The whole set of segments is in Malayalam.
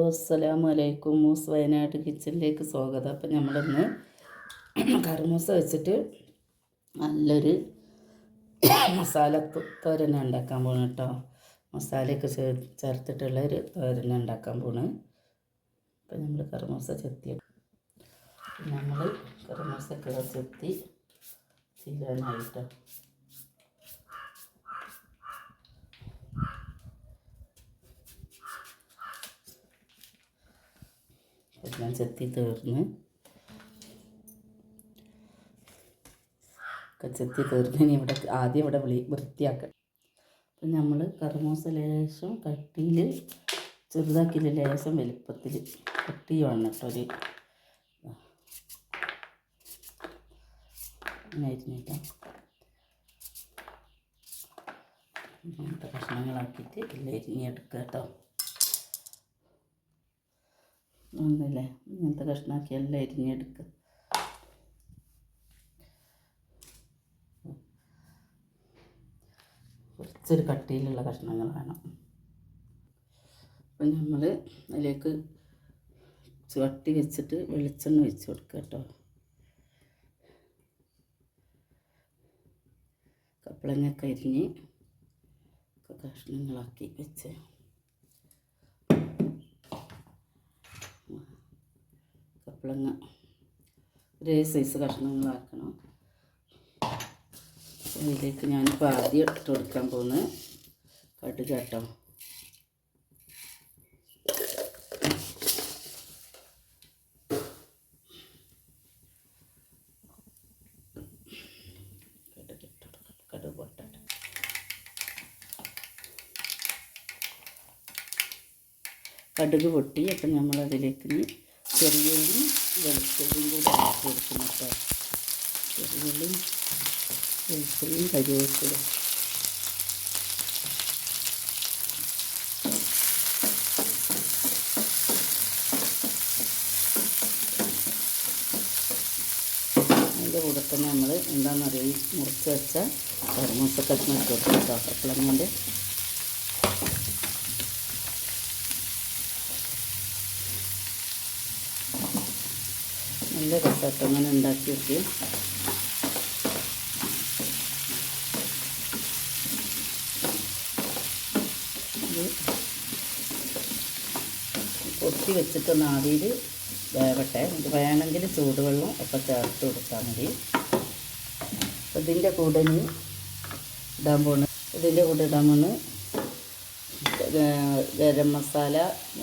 അസ്സലാമു അലൈക്കും മൂസ് വയനാട് കിച്ചണിലേക്ക് സ്വാഗതം. അപ്പം നമ്മളിന്ന് കറുമൂസ വെച്ചിട്ട് നല്ലൊരു മസാല തോരന ഉണ്ടാക്കാൻ പോണ് കേട്ടോ. മസാലയൊക്കെ ചേർ ചേർത്തിട്ടുള്ള ഒരു തോരന ഉണ്ടാക്കാൻ പോണ്. അപ്പം നമ്മൾ കറുമൂസ ചെത്തി നമ്മൾ കറുമൂസൊക്കെ ചെത്തി തീരാനായിട്ടോ എല്ലാം ചെത്തി തീർന്ന്. ഒക്കെ ചെത്തി തീർന്ന്. ഇനി ഇവിടെ ആദ്യം ഇവിടെ വിളി വൃത്തിയാക്കണം അപ്പം നമ്മൾ കറുമൂസ ലേശം കട്ടിയിൽ ചെറുതാക്കിയില്ല ലേശം വലുപ്പത്തിൽ കട്ടി വേണം കേട്ടോ ഒരു. ഇങ്ങനത്തെ കഷ്ണങ്ങളാക്കിയിട്ട് എല്ലാം അരിഞ്ഞെടുക്കുക കേട്ടോ. ഒന്നല്ലേ? ഇങ്ങനത്തെ കഷ്ണാക്കി എല്ലാം അരിഞ്ഞെടുക്കുക കുറച്ചൊരു കട്ടിയിലുള്ള കഷ്ണങ്ങൾ വേണം. അപ്പം നമ്മൾ അതിലേക്ക് ചട്ടി വെച്ചിട്ട് വെളിച്ചെണ്ണ വെച്ച് കൊടുക്കുക കേട്ടോ. കപ്പളങ്ങയൊക്കെ അരിഞ്ഞ് ഒക്കെ കഷ്ണങ്ങളാക്കി വെച്ച്. കപ്പളങ്ങ ഒരേ സൈസ് കഷ്ണങ്ങളാക്കണം അതിലേക്ക് ഞാനിപ്പോൾ ആദ്യം ഇട്ട് കൊടുക്കാൻ പോകുന്നത് കടുക് കേട്ടോ. കടുക് പൊട്ടി അപ്പം നമ്മൾ ചെറിയുള്ളിയും വെളുത്തുള്ളിയും കൂടി ഇട്ട് കൊടുക്കണം കേട്ടോ. ചെറിയുള്ളി വെളുത്തുള്ളിയും കരിവേപ്പിലും അതിന്റെ കൂടെ തന്നെ നമ്മൾ എന്താണെന്നറിയാം? മുറിച്ച് വെച്ച കർമ്മൂസ കഷ്ണം ഇട്ട് കൊടുക്കും കേട്ടോ. നല്ല രസമായിട്ട് അങ്ങനെ ഉണ്ടാക്കി വെക്കും കൊത്തി വെച്ചിട്ടൊന്ന് ആവിയിൽ വേവട്ടെ. ഇത് വേണമെങ്കിൽ ചൂടുവെള്ളം ഒക്കെ ചേർത്ത് കൊടുത്താൽ മതി. ഇതിന്റെ കൂടെ ഇനി ഇടാൻ പോണ്. ഇതിന്റെ കൂടെ ഇടാൻ പോണ്. ഗരം മസാല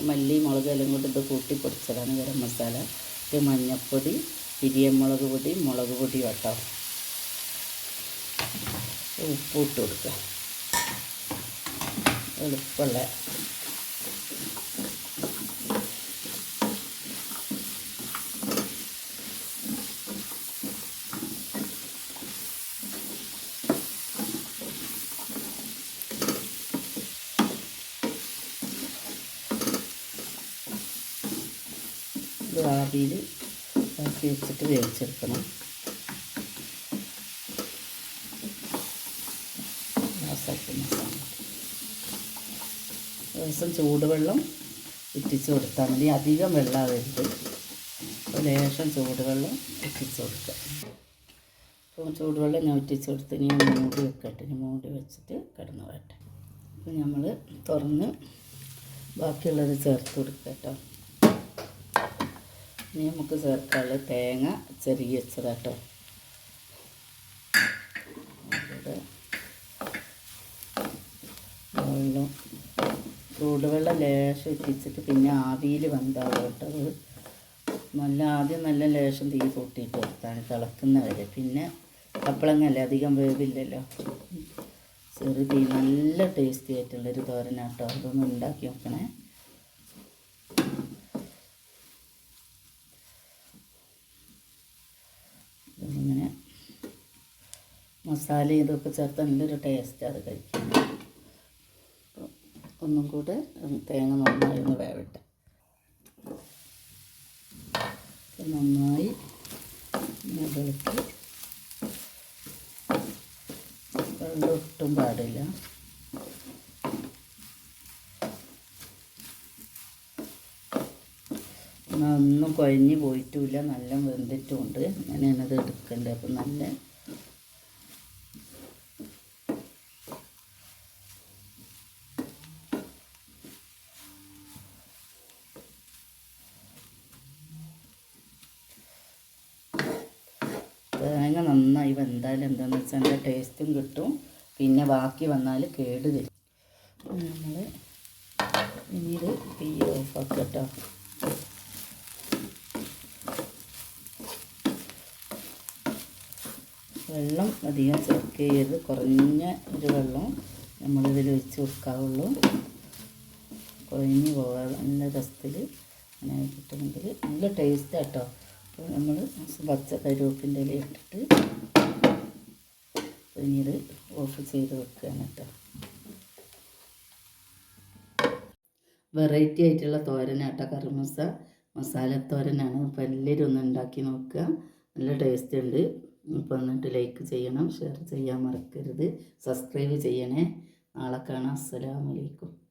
മല്ലി മുളക് എല്ലാം കൂടി ഇത് കൂട്ടി പൊടിച്ചതാണ് ഗരം മസാല. ഇത് മഞ്ഞൾപ്പൊടി പിരിയമുളക് പൊടി മുളക് പൊടി കേട്ടോ ഉപ്പ് ഇട്ട് കൊടുക്കുക. എളുപ്പമുള്ള ആവിയിൽ ആക്കി വെച്ചിട്ട് വേവിച്ചെടുക്കണം. ദിവസം ചൂടുവെള്ളം ഇറ്റിച്ച് കൊടുത്താൽ മതി. അധികം വെള്ളമാവരുത് ലേശം ചൂടുവെള്ളം ഇറ്റിച്ച് കൊടുക്കുക. അപ്പോൾ ചൂടുവെള്ളം ഞാൻ ഇറ്റിച്ച് കൊടുത്ത് ഇനി മൂടി വെക്കട്ടെ. ഇനി മൂടി വെച്ചിട്ട് കിടന്ന് വരട്ടെ അപ്പോൾ നമ്മൾ തുറന്ന് ബാക്കിയുള്ളത് ചേർത്ത് കൊടുക്കുക കേട്ടോ. ഇനി നമുക്ക് ചേർക്കാനുള്ള തേങ്ങ ചെറിയ ഇവിടെ വെള്ളം ചൂടുവെള്ളം ലേശം എത്തിച്ചിട്ട് പിന്നെ ആവിയിൽ വന്നാവും കേട്ടോ. അത് നല്ല ആദ്യം നല്ല ലേശം തീ കൂട്ടിയിട്ട് കൊടുത്താണ് തിളക്കുന്ന വരെ പിന്നെ കപ്പളങ്ങല്ലേ അധികം വേവില്ലല്ലോ. ചെറു തീ നല്ല ടേസ്റ്റി ആയിട്ടുള്ളൊരു തോരനാട്ടോ. അതൊന്ന് ഉണ്ടാക്കി നോക്കണേ. മസാല ഇതൊക്കെ ചേർത്ത് നല്ലൊരു ടേസ്റ്റ് അത് കഴിക്കാൻ. ഒന്നും കൂടെ തേങ്ങ നന്നായി ഒന്ന് വേവിട്ട്. നന്നായി വെളുത്ത് വെള്ളം ഒട്ടും പാടില്ല. ഒന്നും കുഴഞ്ഞ് പോയിട്ടുമില്ല നല്ല വെന്തിട്ടുമുണ്ട് അങ്ങനെയാണ് ഇത് എടുക്കേണ്ടത് അപ്പം നല്ല തേങ്ങ നന്നായി വെന്താൽ എന്താണെന്ന് വെച്ചാൽ നല്ല ടേസ്റ്റും കിട്ടും. പിന്നെ ബാക്കി വന്നാൽ കേട് വരും. നമ്മൾ പിന്നീട് തീ കേട്ടോ. വെള്ളം അധികം ചേർക്കരുത് കുറഞ്ഞ ഒരു വെള്ളം നമ്മളിതിൽ ഒഴിച്ച് കൊടുക്കാവുള്ളൂ. കുഴഞ്ഞ് പോകാതെ നല്ല രസത്തിൽ അങ്ങനെ കിട്ടുമെങ്കിൽ നല്ല ടേസ്റ്റ് കേട്ടോ അപ്പോൾ നമ്മൾ പച്ച കരിവേപ്പിന്റെ ഇല ഇട്ടിട്ട് പിന്നീട് ഓഫ് ചെയ്ത് വെക്കുകയാണ് കേട്ടോ. വെറൈറ്റി ആയിട്ടുള്ള തോരനാട്ട കറുമസ. മസാലത്തോരനാണ് അപ്പോൾ എല്ലാവരും ഒന്ന് ഉണ്ടാക്കി നോക്കുക. നല്ല ടേസ്റ്റ് ഉണ്ട്. അപ്പോൾ എന്നിട്ട് ലൈക്ക് ചെയ്യണം. ഷെയർ ചെയ്യാൻ മറക്കരുത്. സബ്സ്ക്രൈബ് ചെയ്യണേ. നാളെ കാണാം. അസ്സലാമലൈക്കും